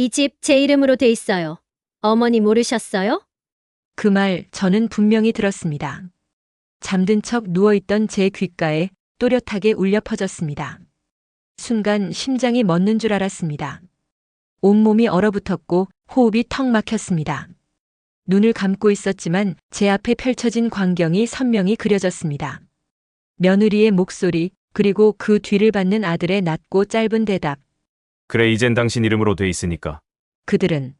이 집 제 이름으로 돼 있어요. 어머니 모르셨어요? 그 말 저는 분명히 들었습니다. 잠든 척 누워있던 제 귓가에 또렷하게 울려 퍼졌습니다. 순간 심장이 멎는 줄 알았습니다. 온몸이 얼어붙었고 호흡이 턱 막혔습니다. 눈을 감고 있었지만 제 앞에 펼쳐진 광경이 선명히 그려졌습니다. 며느리의 목소리, 그리고 그 뒤를 받는 아들의 낮고 짧은 대답. 그래 이젠 당신 이름으로 돼 있으니까. 그들은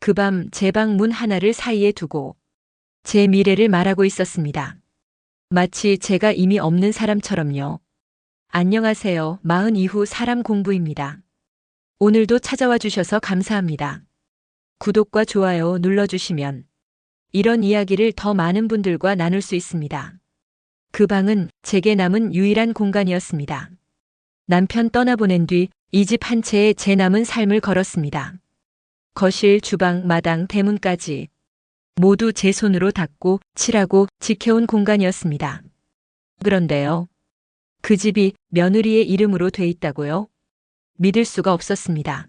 그 밤 제 방 문 하나를 사이에 두고 제 미래를 말하고 있었습니다. 마치 제가 이미 없는 사람처럼요. 안녕하세요. 마흔 이후 사람 공부입니다. 오늘도 찾아와 주셔서 감사합니다. 구독과 좋아요 눌러주시면 이런 이야기를 더 많은 분들과 나눌 수 있습니다. 그 방은 제게 남은 유일한 공간이었습니다. 남편 떠나보낸 뒤 이 집 한 채에 제 남은 삶을 걸었습니다. 거실, 주방, 마당, 대문까지 모두 제 손으로 닦고 칠하고 지켜온 공간이었습니다. 그런데요. 그 집이 며느리의 이름으로 돼 있다고요? 믿을 수가 없었습니다.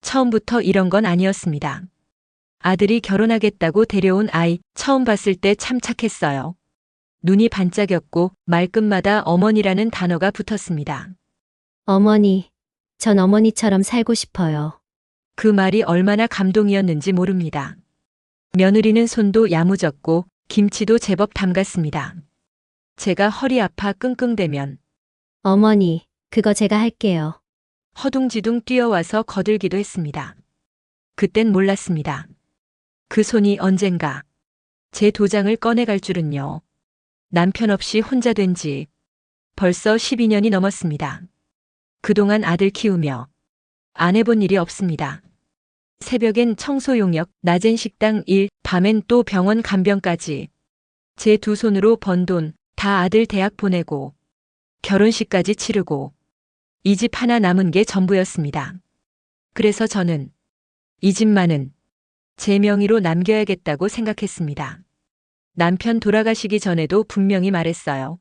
처음부터 이런 건 아니었습니다. 아들이 결혼하겠다고 데려온 아이 처음 봤을 때 참 착했어요. 눈이 반짝였고 말끝마다 어머니라는 단어가 붙었습니다. 어머니, 전 어머니처럼 살고 싶어요. 그 말이 얼마나 감동이었는지 모릅니다. 며느리는 손도 야무졌고 김치도 제법 담갔습니다. 제가 허리 아파 끙끙대면 어머니, 그거 제가 할게요. 허둥지둥 뛰어와서 거들기도 했습니다. 그땐 몰랐습니다. 그 손이 언젠가 제 도장을 꺼내갈 줄은요. 남편 없이 혼자 된 지 벌써 12년이 넘었습니다. 그동안 아들 키우며 안 해본 일이 없습니다. 새벽엔 청소 용역, 낮엔 식당 일, 밤엔 또 병원 간병까지. 제 두 손으로 번 돈 다 아들 대학 보내고 결혼식까지 치르고 이 집 하나 남은 게 전부였습니다. 그래서 저는 이 집만은 제 명의로 남겨야겠다고 생각했습니다. 남편 돌아가시기 전에도 분명히 말했어요.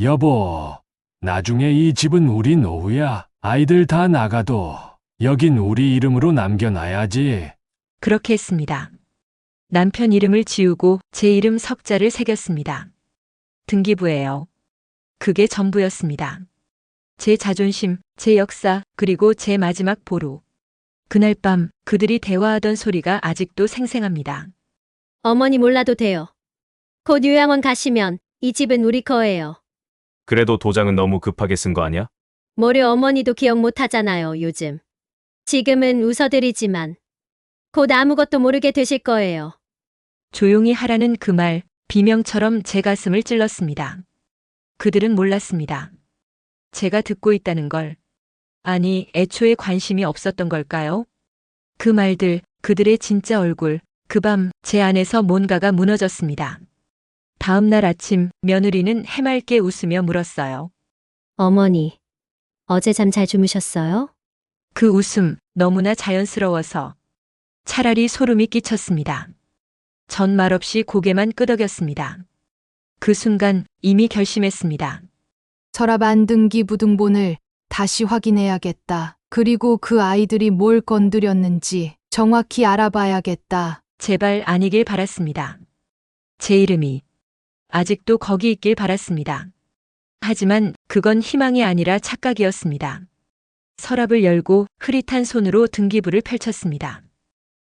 여보, 나중에 이 집은 우리 노후야. 아이들 다 나가도 여긴 우리 이름으로 남겨놔야지. 그렇게 했습니다. 남편 이름을 지우고 제 이름 석자를 새겼습니다. 등기부예요. 그게 전부였습니다. 제 자존심, 제 역사, 그리고 제 마지막 보루. 그날 밤 그들이 대화하던 소리가 아직도 생생합니다. 어머니 몰라도 돼요. 곧 요양원 가시면 이 집은 우리 거예요. 그래도 도장은 너무 급하게 쓴 거 아니야? 모레 어머니도 기억 못 하잖아요, 요즘. 지금은 웃어드리지만 곧 아무것도 모르게 되실 거예요. 조용히 하라는 그 말, 비명처럼 제 가슴을 찔렀습니다. 그들은 몰랐습니다. 제가 듣고 있다는 걸. 아니, 애초에 관심이 없었던 걸까요? 그 말들, 그들의 진짜 얼굴, 그 밤 제 안에서 뭔가가 무너졌습니다. 다음 날 아침 며느리는 해맑게 웃으며 물었어요. 어머니, 어제 잠 잘 주무셨어요? 그 웃음 너무나 자연스러워서 차라리 소름이 끼쳤습니다. 전 말없이 고개만 끄덕였습니다. 그 순간 이미 결심했습니다. 서랍 안등기 부등본을 다시 확인해야겠다. 그리고 그 아이들이 뭘 건드렸는지 정확히 알아봐야겠다. 제발 아니길 바랐습니다. 제 이름이 아직도 거기 있길 바랐습니다. 하지만 그건 희망이 아니라 착각이었습니다. 서랍을 열고 흐릿한 손으로 등기부를 펼쳤습니다.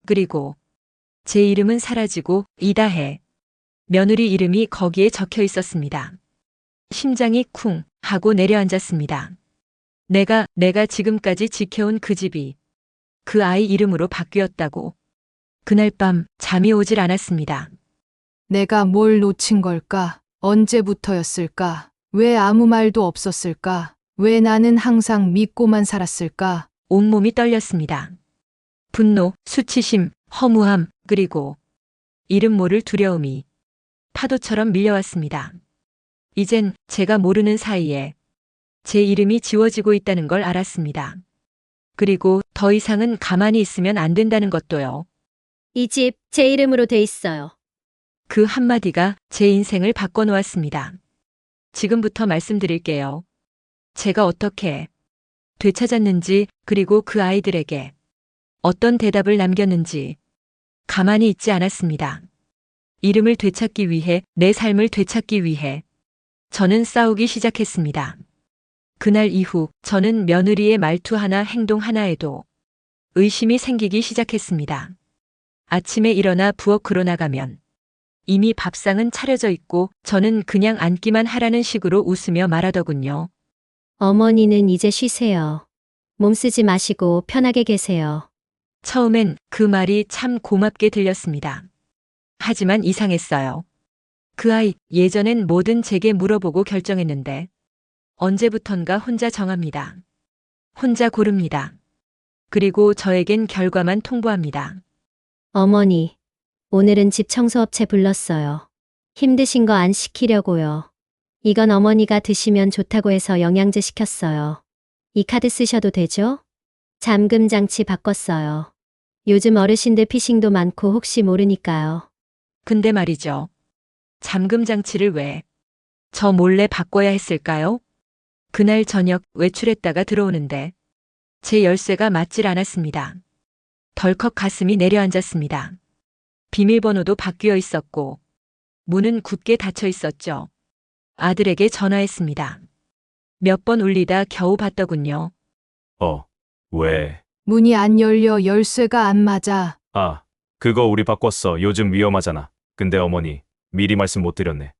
그리고 제 이름은 사라지고 이다해 며느리 이름이 거기에 적혀 있었습니다. 심장이 쿵 하고 내려앉았습니다. 내가 내가 지금까지 지켜온 그 집이 그 아이 이름으로 바뀌었다고. 그날 밤 잠이 오질 않았습니다. 내가 뭘 놓친 걸까? 언제부터였을까? 왜 아무 말도 없었을까? 왜 나는 항상 믿고만 살았을까? 온몸이 떨렸습니다. 분노, 수치심, 허무함, 그리고 이름 모를 두려움이 파도처럼 밀려왔습니다. 이젠 제가 모르는 사이에 제 이름이 지워지고 있다는 걸 알았습니다. 그리고 더 이상은 가만히 있으면 안 된다는 것도요. 이 집 제 이름으로 돼 있어요. 그 한마디가 제 인생을 바꿔놓았습니다. 지금부터 말씀드릴게요. 제가 어떻게 되찾았는지, 그리고 그 아이들에게 어떤 대답을 남겼는지 가만히 있지 않았습니다. 이름을 되찾기 위해, 내 삶을 되찾기 위해 저는 싸우기 시작했습니다. 그날 이후 저는 며느리의 말투 하나 행동 하나에도 의심이 생기기 시작했습니다. 아침에 일어나 부엌으로 나가면 이미 밥상은 차려져 있고 저는 그냥 앉기만 하라는 식으로 웃으며 말하더군요. 어머니는 이제 쉬세요. 몸 쓰지 마시고 편하게 계세요. 처음엔 그 말이 참 고맙게 들렸습니다. 하지만 이상했어요. 그 아이 예전엔 뭐든 제게 물어보고 결정했는데 언제부턴가 혼자 정합니다. 혼자 고릅니다. 그리고 저에겐 결과만 통보합니다. 어머니, 오늘은 집 청소업체 불렀어요. 힘드신 거 안 시키려고요. 이건 어머니가 드시면 좋다고 해서 영양제 시켰어요. 이 카드 쓰셔도 되죠? 잠금 장치 바꿨어요. 요즘 어르신들 피싱도 많고 혹시 모르니까요. 근데 말이죠. 잠금 장치를 왜 저 몰래 바꿔야 했을까요? 그날 저녁 외출했다가 들어오는데 제 열쇠가 맞질 않았습니다. 덜컥 가슴이 내려앉았습니다. 비밀번호도 바뀌어 있었고 문은 굳게 닫혀 있었죠. 아들에게 전화했습니다. 몇 번 울리다 겨우 받더군요. 어, 왜? 문이 안 열려 열쇠가 안 맞아. 아, 그거 우리 바꿨어. 요즘 위험하잖아. 근데 어머니, 미리 말씀 못 드렸네.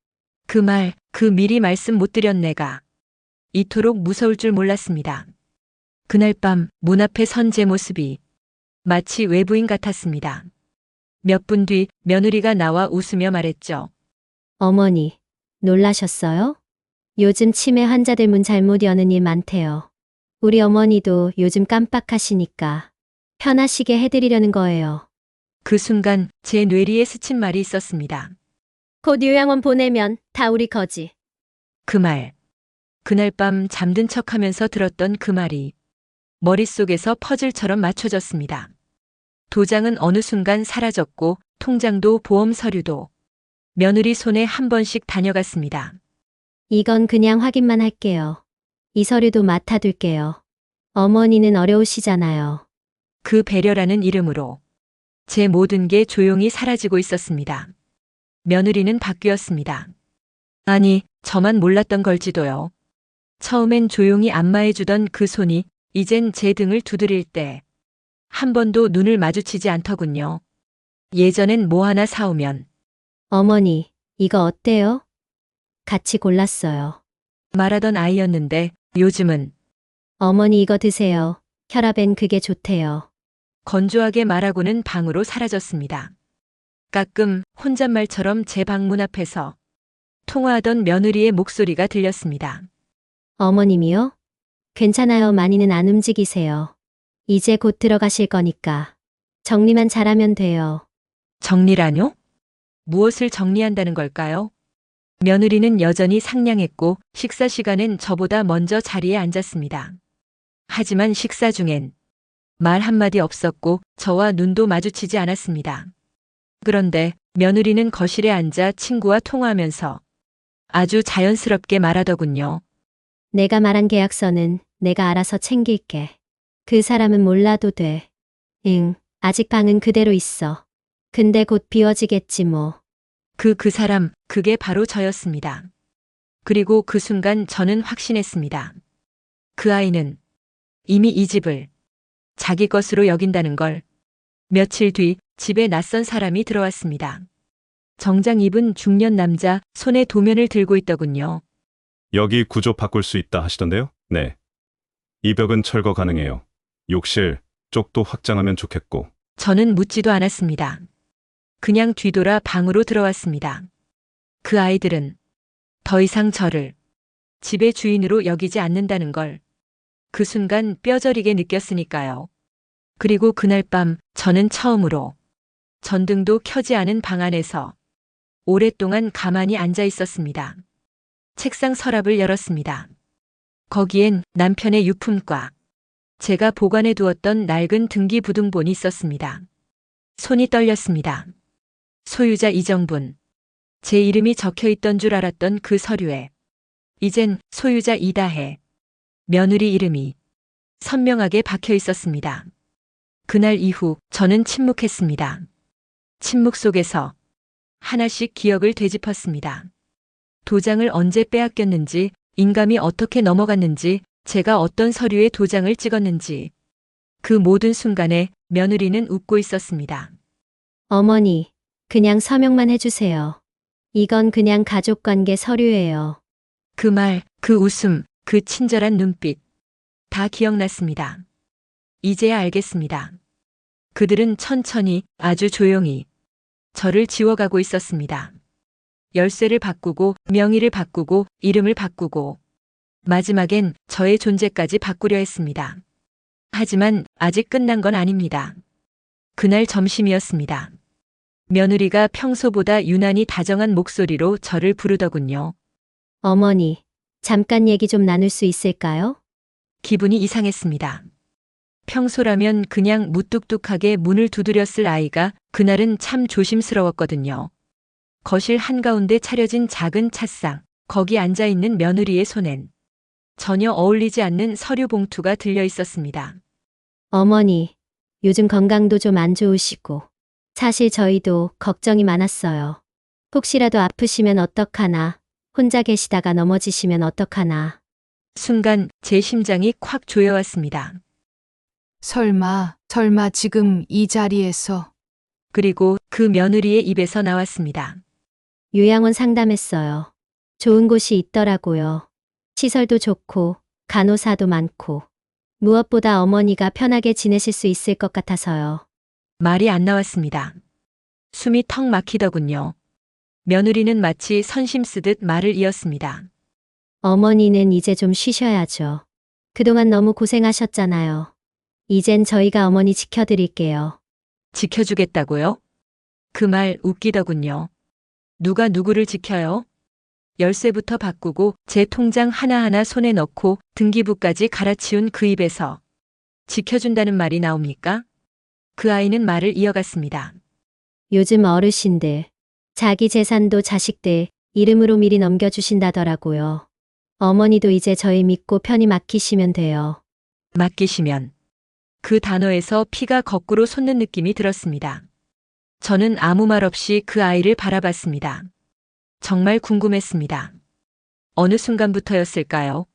그 말, 그 미리 말씀 못 드렸 내가. 이토록 무서울 줄 몰랐습니다. 그날 밤 문 앞에 선 제 모습이 마치 외부인 같았습니다. 몇 분 뒤 며느리가 나와 웃으며 말했죠. 어머니, 놀라셨어요? 요즘 치매 환자들 문 잘못 여는 일 많대요. 우리 어머니도 요즘 깜빡하시니까 편하시게 해드리려는 거예요. 그 순간 제 뇌리에 스친 말이 있었습니다. 곧 요양원 보내면 다 우리 거지. 그 말. 그날 밤 잠든 척 하면서 들었던 그 말이 머릿속에서 퍼즐처럼 맞춰졌습니다. 도장은 어느 순간 사라졌고 통장도 보험 서류도 며느리 손에 한 번씩 다녀갔습니다. 이건 그냥 확인만 할게요. 이 서류도 맡아둘게요. 어머니는 어려우시잖아요. 그 배려라는 이름으로 제 모든 게 조용히 사라지고 있었습니다. 며느리는 바뀌었습니다. 아니, 저만 몰랐던 걸지도요. 처음엔 조용히 안마해주던 그 손이 이젠 제 등을 두드릴 때 한 번도 눈을 마주치지 않더군요. 예전엔 뭐 하나 사오면 어머니, 이거 어때요? 같이 골랐어요. 말하던 아이였는데 요즘은 어머니 이거 드세요. 혈압엔 그게 좋대요. 건조하게 말하고는 방으로 사라졌습니다. 가끔 혼잣말처럼 제 방 문 앞에서 통화하던 며느리의 목소리가 들렸습니다. 어머님이요? 괜찮아요. 많이는 안 움직이세요. 이제 곧 들어가실 거니까. 정리만 잘하면 돼요. 정리라뇨? 무엇을 정리한다는 걸까요? 며느리는 여전히 상냥했고 식사 시간엔 저보다 먼저 자리에 앉았습니다. 하지만 식사 중엔 말 한마디 없었고 저와 눈도 마주치지 않았습니다. 그런데 며느리는 거실에 앉아 친구와 통화하면서 아주 자연스럽게 말하더군요. 내가 말한 계약서는 내가 알아서 챙길게. 그 사람은 몰라도 돼. 응, 아직 방은 그대로 있어. 근데 곧 비워지겠지 뭐. 그 그 사람, 그게 바로 저였습니다. 그리고 그 순간 저는 확신했습니다. 그 아이는 이미 이 집을 자기 것으로 여긴다는 걸. 며칠 뒤 집에 낯선 사람이 들어왔습니다. 정장 입은 중년 남자, 손에 도면을 들고 있더군요. 여기 구조 바꿀 수 있다 하시던데요? 네. 이 벽은 철거 가능해요. 욕실 쪽도 확장하면 좋겠고. 저는 묻지도 않았습니다. 그냥 뒤돌아 방으로 들어왔습니다. 그 아이들은 더 이상 저를 집의 주인으로 여기지 않는다는 걸 그 순간 뼈저리게 느꼈으니까요. 그리고 그날 밤 저는 처음으로 전등도 켜지 않은 방 안에서 오랫동안 가만히 앉아 있었습니다. 책상 서랍을 열었습니다. 거기엔 남편의 유품과 제가 보관해 두었던 낡은 등기부등본이 있었습니다. 손이 떨렸습니다. 소유자 이정분. 제 이름이 적혀 있던 줄 알았던 그 서류에 이젠 소유자 이다해 며느리 이름이 선명하게 박혀 있었습니다. 그날 이후 저는 침묵했습니다. 침묵 속에서 하나씩 기억을 되짚었습니다. 도장을 언제 빼앗겼는지, 인감이 어떻게 넘어갔는지, 제가 어떤 서류에 도장을 찍었는지. 그 모든 순간에 며느리는 웃고 있었습니다. 어머니, 그냥 서명만 해주세요. 이건 그냥 가족관계 서류예요. 그 말, 그 웃음, 그 친절한 눈빛. 다 기억났습니다. 이제야 알겠습니다. 그들은 천천히, 아주 조용히 저를 지워가고 있었습니다. 열쇠를 바꾸고, 명의를 바꾸고, 이름을 바꾸고, 마지막엔 저의 존재까지 바꾸려 했습니다. 하지만 아직 끝난 건 아닙니다. 그날 점심이었습니다. 며느리가 평소보다 유난히 다정한 목소리로 저를 부르더군요. 어머니, 잠깐 얘기 좀 나눌 수 있을까요? 기분이 이상했습니다. 평소라면 그냥 무뚝뚝하게 문을 두드렸을 아이가 그날은 참 조심스러웠거든요. 거실 한가운데 차려진 작은 찻상, 거기 앉아 있는 며느리의 손엔 전혀 어울리지 않는 서류 봉투가 들려 있었습니다. 어머니, 요즘 건강도 좀 안 좋으시고. 사실 저희도 걱정이 많았어요. 혹시라도 아프시면 어떡하나, 혼자 계시다가 넘어지시면 어떡하나. 순간 제 심장이 콱 조여왔습니다. 설마, 설마 지금 이 자리에서 그리고 그 며느리의 입에서 나왔습니다. 요양원 상담했어요. 좋은 곳이 있더라고요. 시설도 좋고, 간호사도 많고. 무엇보다 어머니가 편하게 지내실 수 있을 것 같아서요. 말이 안 나왔습니다. 숨이 턱 막히더군요. 며느리는 마치 선심 쓰듯 말을 이었습니다. 어머니는 이제 좀 쉬셔야죠. 그동안 너무 고생하셨잖아요. 이젠 저희가 어머니 지켜드릴게요. 지켜주겠다고요? 그 말 웃기더군요. 누가 누구를 지켜요? 열쇠부터 바꾸고 제 통장 하나하나 손에 넣고 등기부까지 갈아치운 그 입에서 지켜준다는 말이 나옵니까? 그 아이는 말을 이어갔습니다. 요즘 어르신들, 자기 재산도 자식들 이름으로 미리 넘겨주신다더라고요. 어머니도 이제 저희 믿고 편히 맡기시면 돼요. 맡기시면. 그 단어에서 피가 거꾸로 솟는 느낌이 들었습니다. 저는 아무 말 없이 그 아이를 바라봤습니다. 정말 궁금했습니다. 어느 순간부터였을까요?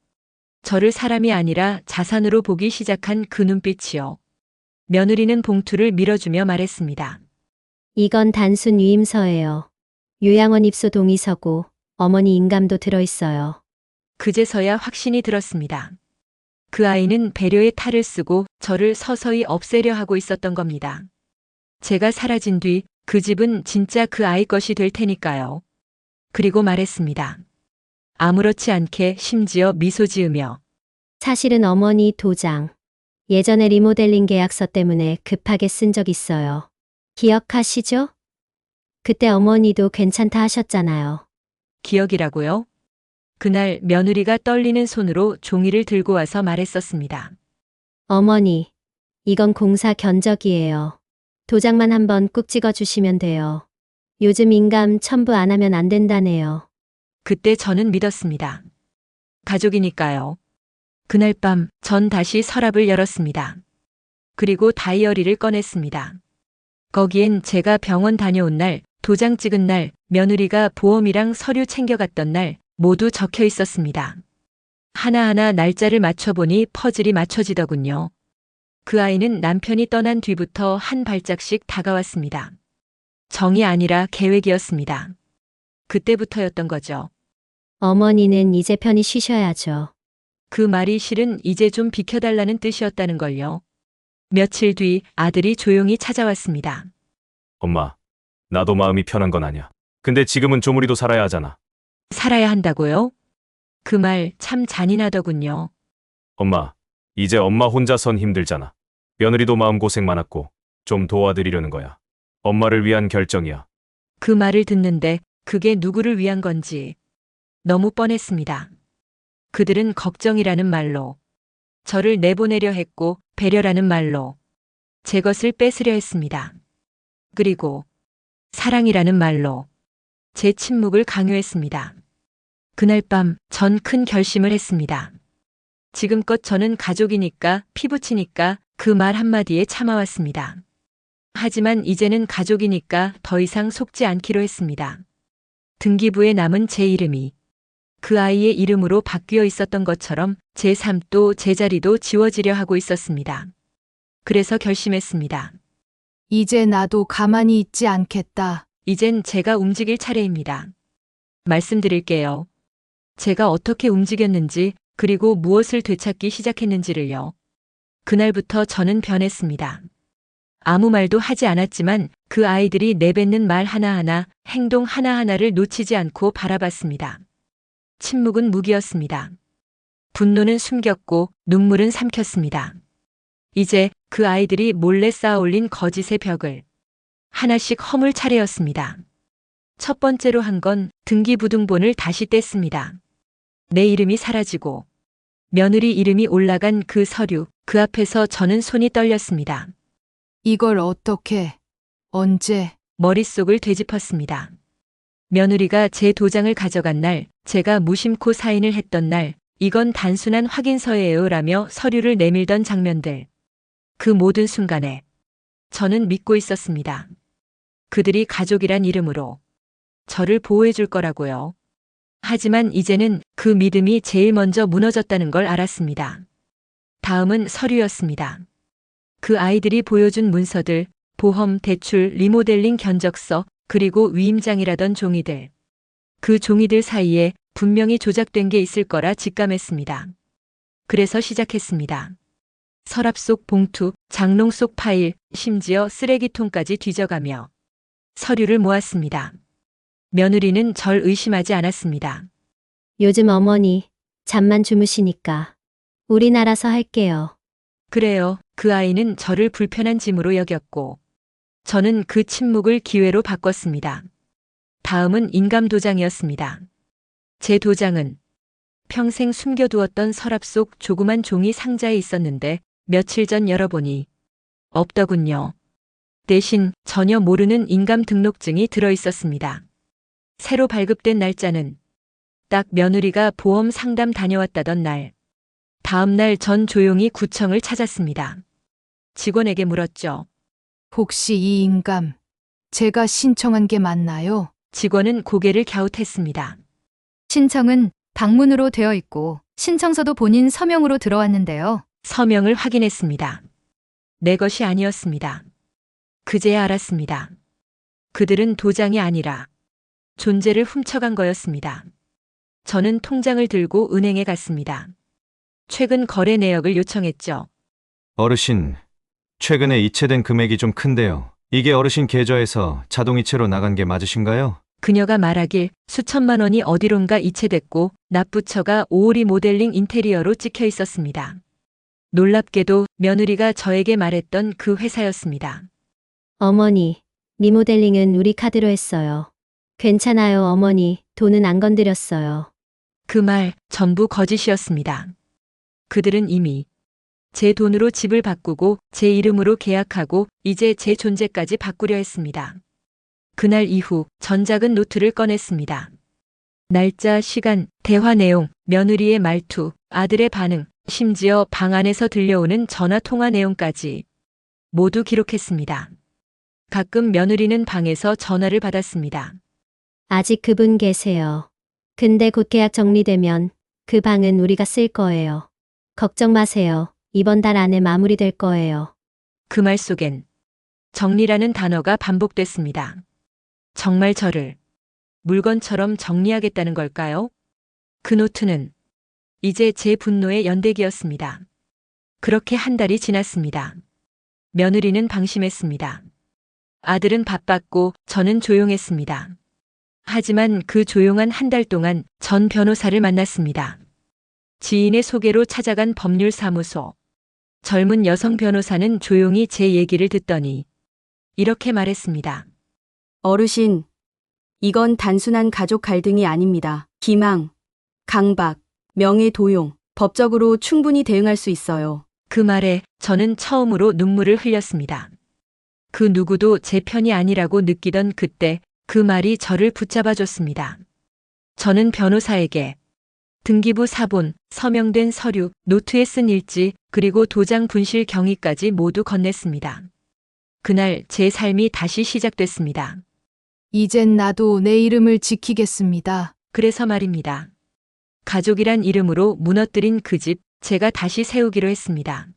저를 사람이 아니라 자산으로 보기 시작한 그 눈빛이요. 며느리는 봉투를 밀어주며 말했습니다. 이건 단순 위임서예요. 요양원 입소 동의서고 어머니 인감도 들어있어요. 그제서야 확신이 들었습니다. 그 아이는 배려의 탈을 쓰고 저를 서서히 없애려 하고 있었던 겁니다. 제가 사라진 뒤 그 집은 진짜 그 아이 것이 될 테니까요. 그리고 말했습니다. 아무렇지 않게 심지어 미소 지으며 사실은 어머니 도장. 예전에 리모델링 계약서 때문에 급하게 쓴 적 있어요. 기억하시죠? 그때 어머니도 괜찮다 하셨잖아요. 기억이라고요? 그날 며느리가 떨리는 손으로 종이를 들고 와서 말했었습니다. 어머니, 이건 공사 견적이에요. 도장만 한번 꾹 찍어 주시면 돼요. 요즘 인감 첨부 안 하면 안 된다네요. 그때 저는 믿었습니다. 가족이니까요. 그날 밤 전 다시 서랍을 열었습니다. 그리고 다이어리를 꺼냈습니다. 거기엔 제가 병원 다녀온 날, 도장 찍은 날, 며느리가 보험이랑 서류 챙겨갔던 날 모두 적혀 있었습니다. 하나하나 날짜를 맞춰보니 퍼즐이 맞춰지더군요. 그 아이는 남편이 떠난 뒤부터 한 발짝씩 다가왔습니다. 정이 아니라 계획이었습니다. 그때부터였던 거죠. 어머니는 이제 편히 쉬셔야죠. 그 말이 실은 이제 좀 비켜달라는 뜻이었다는 걸요. 며칠 뒤 아들이 조용히 찾아왔습니다. 엄마, 나도 마음이 편한 건 아니야. 근데 지금은 조무리도 살아야 하잖아. 살아야 한다고요? 그 말 참 잔인하더군요. 엄마, 이제 엄마 혼자선 힘들잖아. 며느리도 마음고생 많았고 좀 도와드리려는 거야. 엄마를 위한 결정이야. 그 말을 듣는데 그게 누구를 위한 건지 너무 뻔했습니다. 그들은 걱정이라는 말로 저를 내보내려 했고 배려라는 말로 제 것을 뺏으려 했습니다. 그리고 사랑이라는 말로 제 침묵을 강요했습니다. 그날 밤 전 큰 결심을 했습니다. 지금껏 저는 가족이니까 피부치니까 그 말 한마디에 참아왔습니다. 하지만 이제는 가족이니까 더 이상 속지 않기로 했습니다. 등기부에 남은 제 이름이 그 아이의 이름으로 바뀌어 있었던 것처럼 제 삶도 제 자리도 지워지려 하고 있었습니다. 그래서 결심했습니다. 이제 나도 가만히 있지 않겠다. 이젠 제가 움직일 차례입니다. 말씀드릴게요. 제가 어떻게 움직였는지 그리고 무엇을 되찾기 시작했는지를요. 그날부터 저는 변했습니다. 아무 말도 하지 않았지만 그 아이들이 내뱉는 말 하나하나, 행동 하나하나를 놓치지 않고 바라봤습니다. 침묵은 무기였습니다. 분노는 숨겼고 눈물은 삼켰습니다. 이제 그 아이들이 몰래 쌓아 올린 거짓의 벽을 하나씩 허물 차례였습니다. 첫 번째로 한 건 등기부등본을 다시 뗐습니다. 내 이름이 사라지고 며느리 이름이 올라간 그 서류, 그 앞에서 저는 손이 떨렸습니다. 이걸 어떻게, 언제, 머릿속을 되짚었습니다. 며느리가 제 도장을 가져간 날, 제가 무심코 사인을 했던 날, 이건 단순한 확인서예요 라며 서류를 내밀던 장면들. 그 모든 순간에 저는 믿고 있었습니다. 그들이 가족이란 이름으로 저를 보호해 줄 거라고요. 하지만 이제는 그 믿음이 제일 먼저 무너졌다는 걸 알았습니다. 다음은 서류였습니다. 그 아이들이 보여준 문서들, 보험, 대출, 리모델링 견적서, 그리고 위임장이라던 종이들. 그 종이들 사이에 분명히 조작된 게 있을 거라 직감했습니다. 그래서 시작했습니다. 서랍 속 봉투, 장롱 속 파일, 심지어 쓰레기통까지 뒤져가며 서류를 모았습니다. 며느리는 절 의심하지 않았습니다. 요즘 어머니 잠만 주무시니까 우리나라서 할게요. 그래요. 그 아이는 저를 불편한 짐으로 여겼고, 저는 그 침묵을 기회로 바꿨습니다. 다음은 인감 도장이었습니다. 제 도장은 평생 숨겨두었던 서랍 속 조그만 종이 상자에 있었는데 며칠 전 열어보니 없더군요. 대신 전혀 모르는 인감 등록증이 들어 있었습니다. 새로 발급된 날짜는 딱 며느리가 보험 상담 다녀왔다던 날. 다음 날 전 조용히 구청을 찾았습니다. 직원에게 물었죠. 혹시 이 인감, 제가 신청한 게 맞나요? 직원은 고개를 갸웃했습니다. 신청은 방문으로 되어 있고 신청서도 본인 서명으로 들어왔는데요. 서명을 확인했습니다. 내 것이 아니었습니다. 그제야 알았습니다. 그들은 도장이 아니라 존재를 훔쳐간 거였습니다. 저는 통장을 들고 은행에 갔습니다. 최근 거래 내역을 요청했죠. 어르신, 최근에 이체된 금액이 좀 큰데요. 이게 어르신 계좌에서 자동이체로 나간 게 맞으신가요? 그녀가 말하길 수천만 원이 어디론가 이체됐고 납부처가 오오리 모델링 인테리어로 찍혀 있었습니다. 놀랍게도 며느리가 저에게 말했던 그 회사였습니다. 어머니, 리모델링은 우리 카드로 했어요. 괜찮아요, 어머니. 돈은 안 건드렸어요. 그 말 전부 거짓이었습니다. 그들은 이미 제 돈으로 집을 바꾸고 제 이름으로 계약하고 이제 제 존재까지 바꾸려 했습니다. 그날 이후 전작은 노트를 꺼냈습니다. 날짜, 시간, 대화 내용, 며느리의 말투, 아들의 반응, 심지어 방 안에서 들려오는 전화 통화 내용까지 모두 기록했습니다. 가끔 며느리는 방에서 전화를 받았습니다. 아직 그분 계세요. 근데 곧 계약 정리되면 그 방은 우리가 쓸 거예요. 걱정 마세요. 이번 달 안에 마무리될 거예요. 그 말 속엔 정리라는 단어가 반복됐습니다. 정말 저를 물건처럼 정리하겠다는 걸까요? 그 노트는 이제 제 분노의 연대기였습니다. 그렇게 한 달이 지났습니다. 며느리는 방심했습니다. 아들은 바빴고 저는 조용했습니다. 하지만 그 조용한 한 달 동안 전 변호사를 만났습니다. 지인의 소개로 찾아간 법률사무소. 젊은 여성 변호사는 조용히 제 얘기를 듣더니 이렇게 말했습니다. 어르신, 이건 단순한 가족 갈등이 아닙니다. 기망, 강박, 명예 도용, 법적으로 충분히 대응할 수 있어요. 그 말에 저는 처음으로 눈물을 흘렸습니다. 그 누구도 제 편이 아니라고 느끼던 그때 그 말이 저를 붙잡아 줬습니다. 저는 변호사에게 등기부 사본, 서명된 서류, 노트에 쓴 일지, 그리고 도장 분실 경위까지 모두 건넸습니다. 그날 제 삶이 다시 시작됐습니다. 이젠 나도 내 이름을 지키겠습니다. 그래서 말입니다. 가족이란 이름으로 무너뜨린 그 집, 제가 다시 세우기로 했습니다.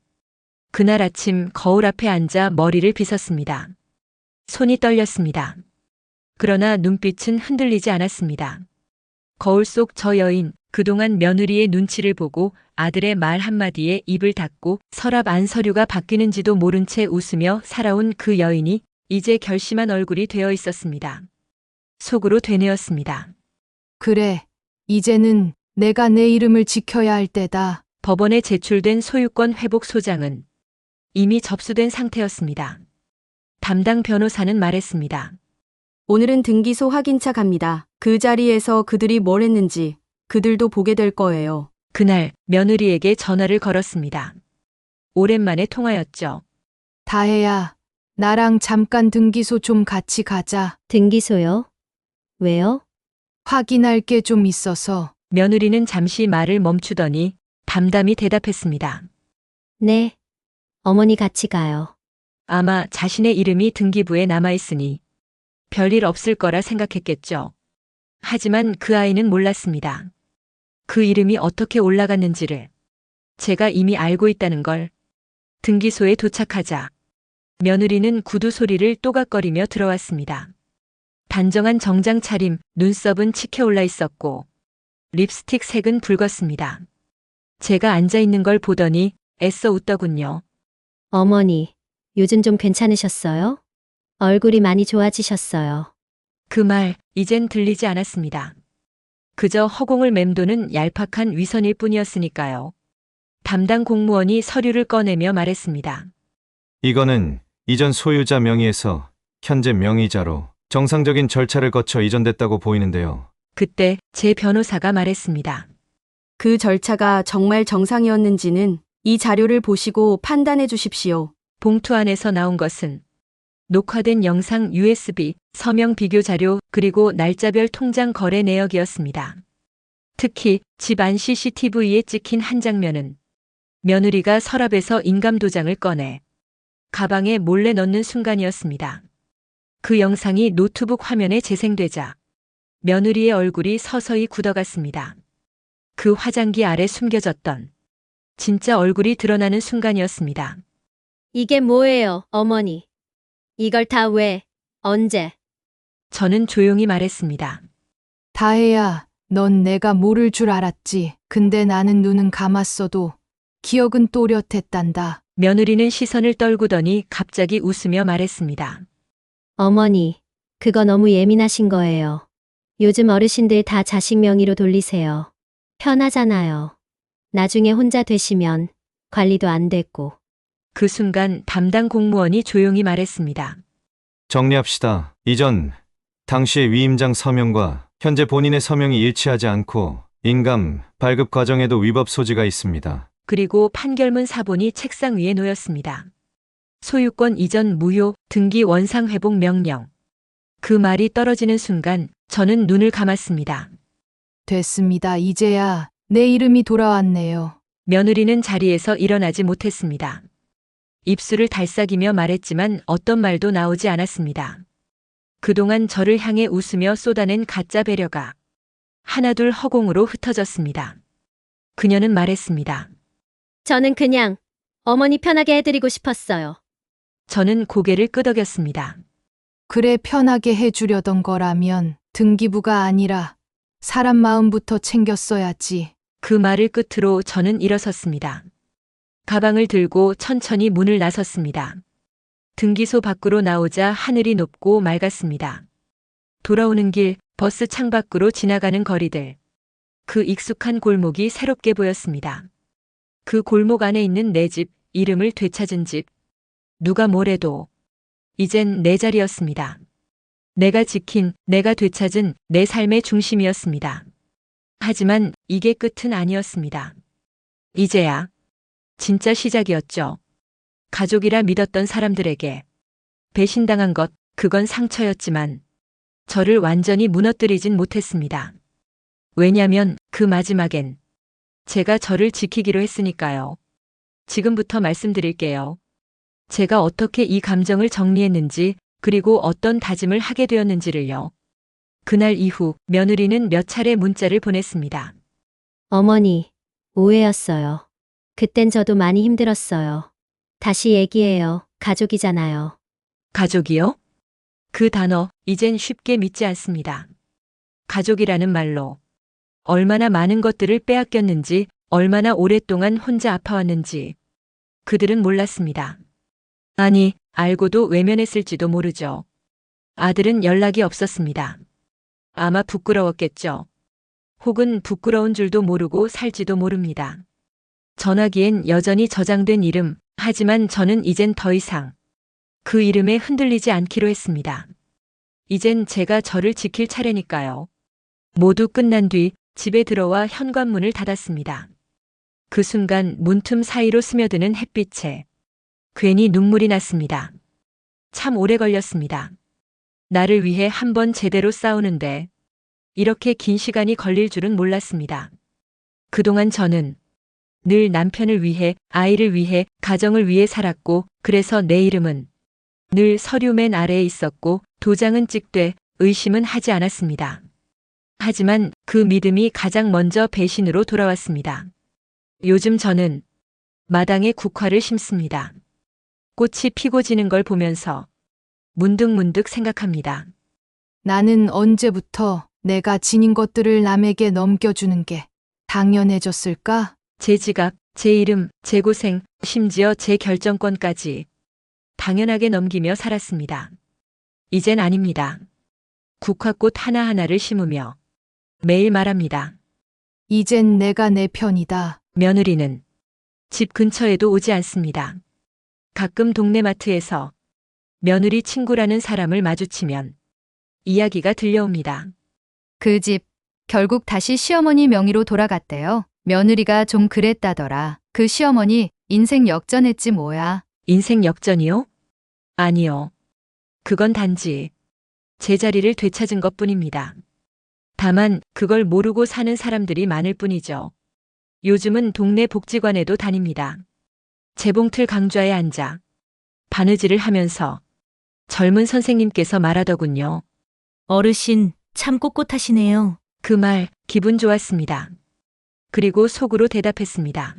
그날 아침 거울 앞에 앉아 머리를 빗었습니다. 손이 떨렸습니다. 그러나 눈빛은 흔들리지 않았습니다. 거울 속 저 여인, 그동안 며느리의 눈치를 보고 아들의 말 한마디에 입을 닫고 서랍 안 서류가 바뀌는지도 모른 채 웃으며 살아온 그 여인이 이제 결심한 얼굴이 되어 있었습니다. 속으로 되뇌었습니다. 그래, 이제는 내가 내 이름을 지켜야 할 때다. 법원에 제출된 소유권 회복 소장은 이미 접수된 상태였습니다. 담당 변호사는 말했습니다. 오늘은 등기소 확인차 갑니다. 그 자리에서 그들이 뭘 했는지 그들도 보게 될 거예요. 그날 며느리에게 전화를 걸었습니다. 오랜만에 통화였죠. 다혜야, 나랑 잠깐 등기소 좀 같이 가자. 등기소요? 왜요? 확인할 게 좀 있어서. 며느리는 잠시 말을 멈추더니 담담히 대답했습니다. 네. 어머니 같이 가요. 아마 자신의 이름이 등기부에 남아있으니 별일 없을 거라 생각했겠죠. 하지만 그 아이는 몰랐습니다. 그 이름이 어떻게 올라갔는지를 제가 이미 알고 있다는 걸 등기소에 도착하자 며느리는 구두 소리를 또각거리며 들어왔습니다. 단정한 정장 차림, 눈썹은 치켜 올라 있었고 립스틱 색은 붉었습니다. 제가 앉아 있는 걸 보더니 애써 웃더군요. 어머니, 요즘 좀 괜찮으셨어요? 얼굴이 많이 좋아지셨어요. 그 말 이젠 들리지 않았습니다. 그저 허공을 맴도는 얄팍한 위선일 뿐이었으니까요. 담당 공무원이 서류를 꺼내며 말했습니다. 이거는 이전 소유자 명의에서 현재 명의자로 정상적인 절차를 거쳐 이전됐다고 보이는데요. 그때 제 변호사가 말했습니다. 그 절차가 정말 정상이었는지는 이 자료를 보시고 판단해 주십시오. 봉투 안에서 나온 것은 녹화된 영상 USB, 서명 비교 자료, 그리고 날짜별 통장 거래 내역이었습니다. 특히 집안 CCTV에 찍힌 한 장면은 며느리가 서랍에서 인감 도장을 꺼내 가방에 몰래 넣는 순간이었습니다. 그 영상이 노트북 화면에 재생되자 며느리의 얼굴이 서서히 굳어갔습니다. 그 화장기 아래 숨겨졌던 진짜 얼굴이 드러나는 순간이었습니다. 이게 뭐예요, 어머니? 이걸 다 왜, 언제? 저는 조용히 말했습니다. 다혜야, 넌 내가 모를 줄 알았지. 근데 나는 눈은 감았어도 기억은 또렷했단다. 며느리는 시선을 떨구더니 갑자기 웃으며 말했습니다. 어머니, 그거 너무 예민하신 거예요. 요즘 어르신들 다 자식 명의로 돌리세요. 편하잖아요. 나중에 혼자 되시면 관리도 안 됐고. 그 순간 담당 공무원이 조용히 말했습니다. 정리합시다. 이전 당시의 위임장 서명과 현재 본인의 서명이 일치하지 않고 인감 발급 과정에도 위법 소지가 있습니다. 그리고 판결문 사본이 책상 위에 놓였습니다. 소유권 이전 무효 등기 원상 회복 명령. 그 말이 떨어지는 순간 저는 눈을 감았습니다. 됐습니다. 이제야 내 이름이 돌아왔네요. 며느리는 자리에서 일어나지 못했습니다. 입술을 달싹이며 말했지만 어떤 말도 나오지 않았습니다. 그동안 저를 향해 웃으며 쏟아낸 가짜 배려가 하나둘 허공으로 흩어졌습니다. 그녀는 말했습니다. 저는 그냥 어머니 편하게 해드리고 싶었어요. 저는 고개를 끄덕였습니다. 그래 편하게 해주려던 거라면 등기부가 아니라 사람 마음부터 챙겼어야지. 그 말을 끝으로 저는 일어섰습니다. 가방을 들고 천천히 문을 나섰습니다. 등기소 밖으로 나오자 하늘이 높고 맑았습니다. 돌아오는 길, 버스 창밖으로 지나가는 거리들. 그 익숙한 골목이 새롭게 보였습니다. 그 골목 안에 있는 내 집, 이름을 되찾은 집. 누가 뭐래도 이젠 내 자리였습니다. 내가 지킨, 내가 되찾은 내 삶의 중심이었습니다. 하지만 이게 끝은 아니었습니다. 이제야 진짜 시작이었죠. 가족이라 믿었던 사람들에게 배신당한 것, 그건 상처였지만 저를 완전히 무너뜨리진 못했습니다. 왜냐면 그 마지막엔 제가 저를 지키기로 했으니까요. 지금부터 말씀드릴게요. 제가 어떻게 이 감정을 정리했는지 그리고 어떤 다짐을 하게 되었는지를요. 그날 이후 며느리는 몇 차례 문자를 보냈습니다. 어머니, 오해였어요. 그땐 저도 많이 힘들었어요. 다시 얘기해요. 가족이잖아요. 가족이요? 그 단어, 이젠 쉽게 믿지 않습니다. 가족이라는 말로 얼마나 많은 것들을 빼앗겼는지, 얼마나 오랫동안 혼자 아파왔는지 그들은 몰랐습니다. 아니, 알고도 외면했을지도 모르죠. 아들은 연락이 없었습니다. 아마 부끄러웠겠죠. 혹은 부끄러운 줄도 모르고 살지도 모릅니다. 전화기엔 여전히 저장된 이름, 하지만 저는 이젠 더 이상 그 이름에 흔들리지 않기로 했습니다. 이젠 제가 저를 지킬 차례니까요. 모두 끝난 뒤 집에 들어와 현관문을 닫았습니다. 그 순간 문틈 사이로 스며드는 햇빛에 괜히 눈물이 났습니다. 참 오래 걸렸습니다. 나를 위해 한 번 제대로 싸우는데 이렇게 긴 시간이 걸릴 줄은 몰랐습니다. 그동안 저는 늘 남편을 위해, 아이를 위해, 가정을 위해 살았고, 그래서 내 이름은 늘 서류맨 아래에 있었고, 도장은 찍되, 의심은 하지 않았습니다. 하지만 그 믿음이 가장 먼저 배신으로 돌아왔습니다. 요즘 저는 마당에 국화를 심습니다. 꽃이 피고 지는 걸 보면서 문득문득 생각합니다. 나는 언제부터 내가 지닌 것들을 남에게 넘겨주는 게 당연해졌을까? 제 지갑, 제 이름, 제 고생, 심지어 제 결정권까지 당연하게 넘기며 살았습니다. 이젠 아닙니다. 국화꽃 하나하나를 심으며 매일 말합니다. 이젠 내가 내 편이다. 며느리는 집 근처에도 오지 않습니다. 가끔 동네 마트에서 며느리 친구라는 사람을 마주치면 이야기가 들려옵니다. 그 집 결국 다시 시어머니 명의로 돌아갔대요. 며느리가 좀 그랬다더라. 그 시어머니 인생 역전했지 뭐야. 인생 역전이요? 아니요. 그건 단지 제 자리를 되찾은 것 뿐입니다. 다만 그걸 모르고 사는 사람들이 많을 뿐이죠. 요즘은 동네 복지관에도 다닙니다. 재봉틀 강좌에 앉아 바느질을 하면서 젊은 선생님께서 말하더군요. 어르신, 참 꼿꼿하시네요. 그 말 기분 좋았습니다. 그리고 속으로 대답했습니다.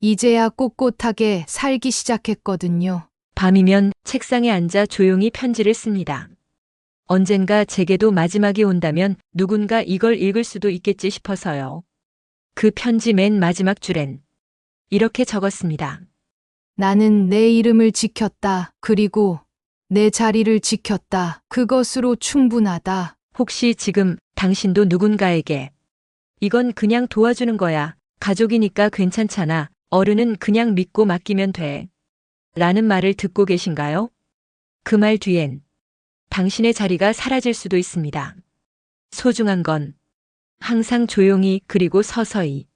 이제야 꼿꼿하게 살기 시작했거든요. 밤이면 책상에 앉아 조용히 편지를 씁니다. 언젠가 제게도 마지막이 온다면 누군가 이걸 읽을 수도 있겠지 싶어서요. 그 편지 맨 마지막 줄엔 이렇게 적었습니다. 나는 내 이름을 지켰다. 그리고 내 자리를 지켰다. 그것으로 충분하다. 혹시 지금 당신도 누군가에게 이건 그냥 도와주는 거야. 가족이니까 괜찮잖아. 어른은 그냥 믿고 맡기면 돼. 라는 말을 듣고 계신가요? 그 말 뒤엔 당신의 자리가 사라질 수도 있습니다. 소중한 건 항상 조용히 그리고 서서히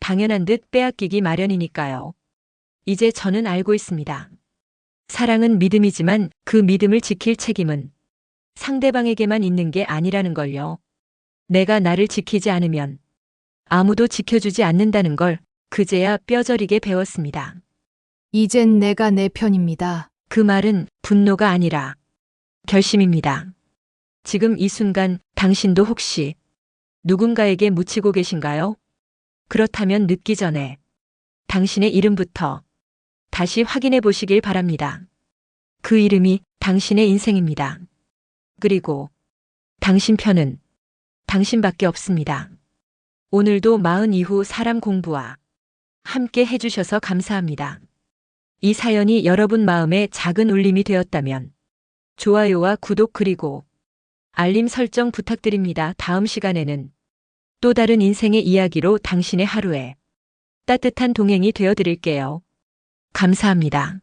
당연한 듯 빼앗기기 마련이니까요. 이제 저는 알고 있습니다. 사랑은 믿음이지만 그 믿음을 지킬 책임은 상대방에게만 있는 게 아니라는 걸요. 내가 나를 지키지 않으면 아무도 지켜주지 않는다는 걸 그제야 뼈저리게 배웠습니다. 이젠 내가 내 편입니다. 그 말은 분노가 아니라 결심입니다. 지금 이 순간 당신도 혹시 누군가에게 묻히고 계신가요? 그렇다면 늦기 전에 당신의 이름부터 다시 확인해 보시길 바랍니다. 그 이름이 당신의 인생입니다. 그리고 당신 편은 당신밖에 없습니다. 오늘도 마흔 이후 사람 공부와 함께 해주셔서 감사합니다. 이 사연이 여러분 마음에 작은 울림이 되었다면 좋아요와 구독 그리고 알림 설정 부탁드립니다. 다음 시간에는 또 다른 인생의 이야기로 당신의 하루에 따뜻한 동행이 되어 드릴게요. 감사합니다.